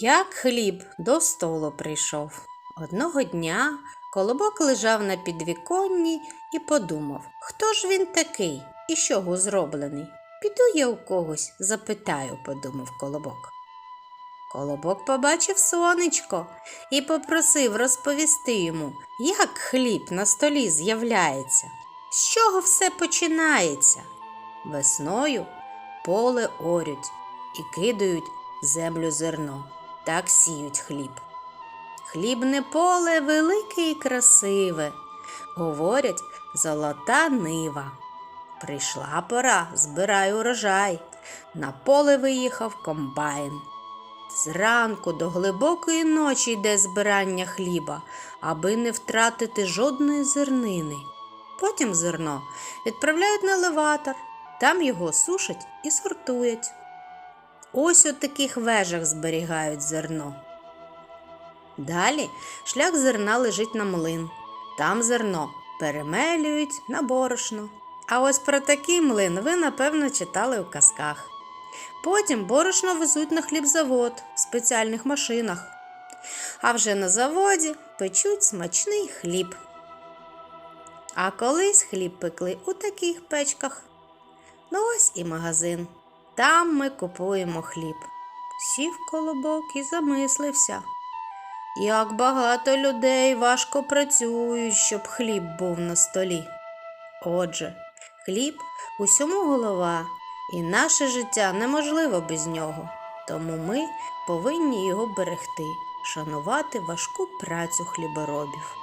Як хліб до столу прийшов. Одного дня колобок лежав на підвіконні і подумав, хто ж він такий і з чого зроблений. Піду я у когось, запитаю, подумав колобок. Колобок побачив сонечко і попросив розповісти йому, як хліб на столі з'являється, з чого все починається. Весною поле орють і кидають землю зерно, так сіють хліб. Хлібне поле велике і красиве, говорять, золота нива. Прийшла пора, збирай урожай. На поле виїхав комбайн. Зранку до глибокої ночі йде збирання хліба, аби не втратити жодної зернини. Потім зерно відправляють на леватор, там його сушать і сортують. Ось у таких вежах зберігають зерно. Далі шлях зерна лежить на млин. Там зерно перемелюють на борошно. А ось про такий млин ви, напевно, читали у казках. Потім борошно везуть на хлібзавод в спеціальних машинах. А вже на заводі печуть смачний хліб. А колись хліб пекли у таких печках. Ну ось і магазин. Там ми купуємо хліб. Сів колобок і замислився. Як багато людей важко працюють, щоб хліб був на столі. Отже, хліб усьому голова, і наше життя неможливо без нього. Тому ми повинні його берегти, шанувати важку працю хліборобів.